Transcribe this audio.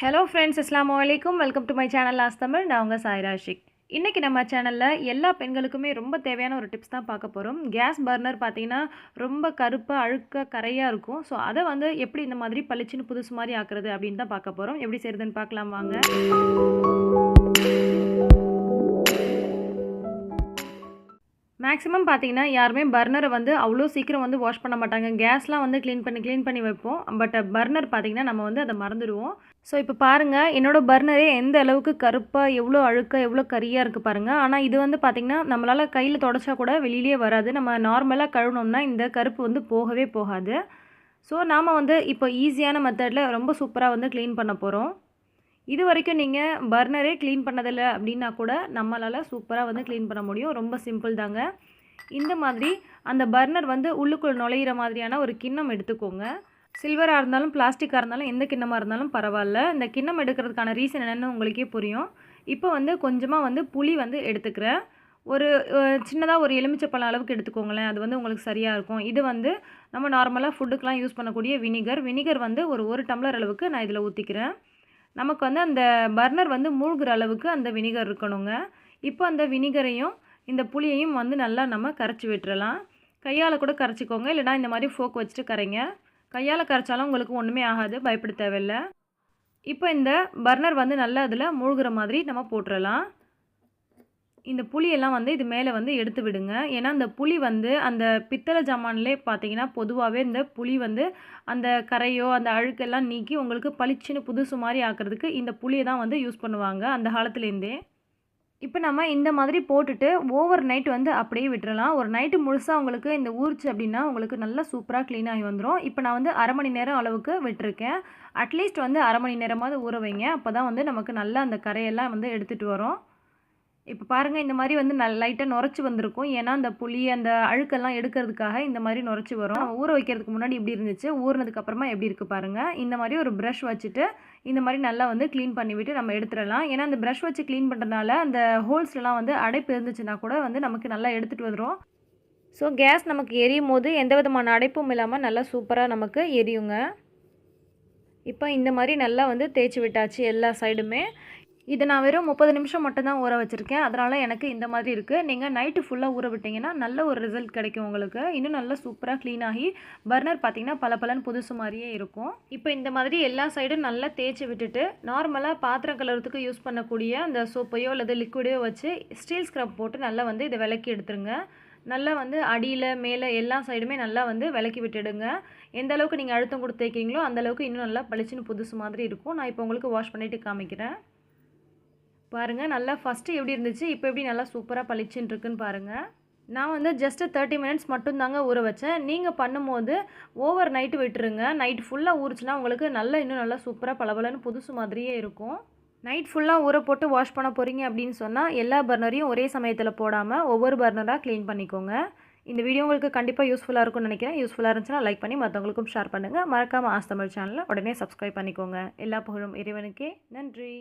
Hello friends அஸ்லாம் வலைக்கும் welcome to my channel last Tamil நான் உங்கள் சாய்ரா ஷிக் இன்றைக்கி நம்ம சேனலில் எல்லா பெண்களுக்குமே ரொம்ப தேவையான ஒரு டிப்ஸ் தான் பார்க்க போகிறோம் கேஸ் பர்னர் பார்த்தீங்கன்னா ரொம்ப கருப்பாக அழுக்க கரையாக இருக்கும். ஸோ அதை வந்து எப்படி இந்த மாதிரி பளிச்சுன்னு புதுசு மாதிரி ஆக்குறது அப்படின்னு தான் பார்க்க போகிறோம் எப்படி செய்கிறதுன்னு பார்க்கலாம் வாங்க. மேக்ஸிமம் பார்த்தீங்கன்னா யாருமே பர்னரை வந்து அவ்வளோ சீக்கிரம் வந்து வாஷ் பண்ண மாட்டாங்க. கேஸ்லாம் வந்து க்ளீன் பண்ணி க்ளீன் பண்ணி வைப்போம். பட் பர்னர் பார்த்தீங்கன்னா நம்ம வந்து அதை மறந்துடுவோம். ஸோ இப்போ பாருங்கள் என்னோடய பர்னரே எந்த அளவுக்கு கருப்பாக எவ்வளோ அழுக்காக எவ்வளோ கரியாக இருக்குது பாருங்கள் ஆனால் இது வந்து பார்த்திங்கன்னா நம்மளால் கையில் தொடச்சா கூட வெளியிலே வராது. நம்ம நார்மலாக கழுவினோம்னா இந்த கருப்பு வந்து போகவே போகாது. ஸோ நாம் வந்து இப்போ ஈஸியான மெத்தடில் ரொம்ப சூப்பராக வந்து க்ளீன் பண்ண போகிறோம் இது வரைக்கும் நீங்கள் பர்னரே க்ளீன் பண்ணதில்லை அப்படின்னா கூட நம்மளால் சூப்பராக வந்து க்ளீன் பண்ண முடியும். ரொம்ப சிம்பிள் தாங்க. இந்த மாதிரி அந்த பர்னர் வந்து உள்ளுக்குள் நுழையிற மாதிரியான ஒரு கிண்ணம் எடுத்துக்கோங்க. சில்வராக இருந்தாலும் பிளாஸ்டிக்காக இருந்தாலும் எந்த கிண்ணமாக இருந்தாலும் பரவாயில்ல. இந்த கிண்ணம் எடுக்கிறதுக்கான ரீசன் என்னென்னு உங்களுக்கே புரியும். இப்போ வந்து கொஞ்சமாக வந்து புளி வந்து எடுத்துக்கிறேன். ஒரு சின்னதாக ஒரு எலுமிச்சப்பழம் அளவுக்கு எடுத்துக்கோங்களேன். அது வந்து உங்களுக்கு சரியாக இருக்கும். இது வந்து நம்ம நார்மலாக ஃபுட்டுக்கெலாம் யூஸ் பண்ணக்கூடிய வினிகர் வினிகர் வந்து ஒரு ஒரு டம்ளர் அளவுக்கு நான் இதில் ஊற்றிக்கிறேன் நமக்கு வந்து அந்த பர்னர் வந்து மூழ்கிற அளவுக்கு அந்த வினிகர் இருக்கணுங்க. இப்போ அந்த வினிகரையும் இந்த புளியையும் வந்து நல்லா நம்ம கரைச்சி விட்டுறலாம். கையால் கூட கரைச்சிக்கோங்க. இல்லைனா இந்த மாதிரி ஃபோக் வச்சுட்டு கரைங்க. கையால் கரைச்சாலும் உங்களுக்கு ஒன்றுமே ஆகாது. பயப்பட தேவையில்லை. இப்போ இந்த பர்னர் வந்து நல்லா அதில் மூழ்கிற மாதிரி நம்ம போட்டுடலாம் இந்த புளியெல்லாம் வந்து இது மேலே வந்து எடுத்து விடுங்க. ஏன்னா அந்த புளி வந்து அந்த பித்தளை ஜாமான்லே பார்த்தீங்கன்னா பொதுவாகவே இந்த புளி வந்து அந்த கரையோ அந்த அழுக்கெல்லாம் நீக்கி உங்களுக்கு பளிச்சுன்னு புதுசு மாதிரி ஆக்கிறதுக்கு இந்த புளியை தான் வந்து யூஸ் பண்ணுவாங்க அந்த காலத்துலேருந்தே. இப்போ நம்ம இந்த மாதிரி போட்டுட்டு ஓவர் நைட் வந்து அப்படியே விட்டுறலாம். ஒரு நைட்டு முழுசாக உங்களுக்கு இந்த ஊறிச்சு அப்படின்னா உங்களுக்கு நல்லா சூப்பராக க்ளீன் ஆகி வந்துடும் இப்போ நான் வந்து அரை மணி நேரம் அளவுக்கு விட்டுருக்கேன். அட்லீஸ்ட் வந்து அரை மணி நேரமாவது ஊற வைங்க. அப்போ தான் வந்து நமக்கு நல்லா அந்த கரையெல்லாம் வந்து எடுத்துகிட்டு வரும். இப்போ பாருங்கள் இந்த மாதிரி வந்து நல் லைட்டாக நுரைச்சி வந்திருக்கும். ஏன்னா அந்த புளி அந்த அழுக்கெல்லாம் எடுக்கிறதுக்காக இந்த மாதிரி நுரைச்சி வரும். ஊற வைக்கிறதுக்கு முன்னாடி இப்படி இருந்துச்சு? ஊறினதுக்கப்புறமா எப்படி இருக்குது பாருங்கள் இந்த மாதிரி ஒரு ப்ரஷ் வச்சுட்டு இந்த மாதிரி நல்லா வந்து க்ளீன் பண்ணிவிட்டு நம்ம எடுத்துடலாம். ஏன்னா அந்த ப்ரஷ் வச்சு க்ளீன் பண்ணுறதுனால அந்த ஹோல்ஸ்லாம் வந்து அடைப்பு இருந்துச்சுன்னா கூட வந்து நமக்கு நல்லா எடுத்துகிட்டு வந்துடும் ஸோ கேஸ் நமக்கு எரியும் போது எந்த விதமான அடைப்பும் இல்லாமல் நல்லா சூப்பராக நமக்கு எரியுங்க. இப்போ இந்த மாதிரி நல்லா வந்து தேய்ச்சி விட்டாச்சு எல்லா சைடுமே இது நான் வெறும் முப்பது நிமிஷம் மட்டும்தான் ஊற வச்சுருக்கேன். அதனால் எனக்கு இந்த மாதிரி இருக்குது நீங்கள் நைட்டு ஃபுல்லாக ஊற விட்டிங்கன்னா நல்ல ஒரு ரிசல்ட் கிடைக்கும் உங்களுக்கு. இன்னும் நல்லா சூப்பராக க்ளீன் ஆகி பர்னர் பார்த்திங்கன்னா பல பலன் புதுசு மாதிரியே இருக்கும். இப்போ இந்த மாதிரி எல்லா சைடும் நல்லா தேய்ச்சி விட்டுட்டு நார்மலாக பாத்திரம் கலர்றதுக்கு யூஸ் பண்ணக்கூடிய அந்த சோப்பையோ அல்லது லிக்விடையோ வச்சு ஸ்டீல் ஸ்க்ரப் போட்டு நல்லா வந்து இதை விளக்கி எடுத்துருங்க. நல்லா வந்து அடியில் மேலே எல்லா சைடுமே நல்லா வந்து விளக்கி விட்டுடுங்க. எந்த அளவுக்கு நீங்கள் அழுத்தம் கொடுத்து தேய்க்கிறீங்களோ அந்தளவுக்கு இன்னும் நல்லா பளிச்சுன்னு புதுசு மாதிரி இருக்கும். நான் இப்போ உங்களுக்கு வாஷ் பண்ணிவிட்டு காமிக்கிறேன். பாருங்கள் நல்லா ஃபஸ்ட்டு எப்படி இருந்துச்சு இப்போ எப்படி நல்லா சூப்பராக பளிச்சுன்னு இருக்குன்னு பாருங்கள் நான் வந்து ஜஸ்ட்டு தேர்ட்டி மினிட்ஸ் மட்டும்தாங்க ஊற வச்சேன். நீங்கள் பண்ணும்போது ஓவர் நைட்டு விட்டுருங்க. நைட் ஃபுல்லாக ஊறிச்சுன்னா உங்களுக்கு நல்லா இன்னும் நல்லா சூப்பராக பளபளன்னு புதுசு மாதிரியே இருக்கும். நைட் ஃபுல்லாக ஊற போட்டு வாஷ் பண்ண போகிறீங்க அப்படின்னு சொன்னால் எல்லா பர்னரையும் ஒரே சமயத்தில் போடாமல் ஒவ்வொரு பர்னராக க்ளீன் பண்ணிக்கோங்க. இந்த வீடியோ உங்களுக்கு கண்டிப்பாக யூஸ்ஃபுல்லாக இருக்கும்னு நினைக்கிறேன். யூஸ்ஃபுல்லாக இருந்துச்சுன்னா லைக் பண்ணி மற்றவங்களுக்கும் ஷேர் பண்ணுங்கள் மறக்காமல் ஆஸ் தமிழ் சேனலில் உடனே சப்ஸ்கிரைப் பண்ணிக்கோங்க. எல்லா புகழும் இறைவனுக்கே. நன்றி.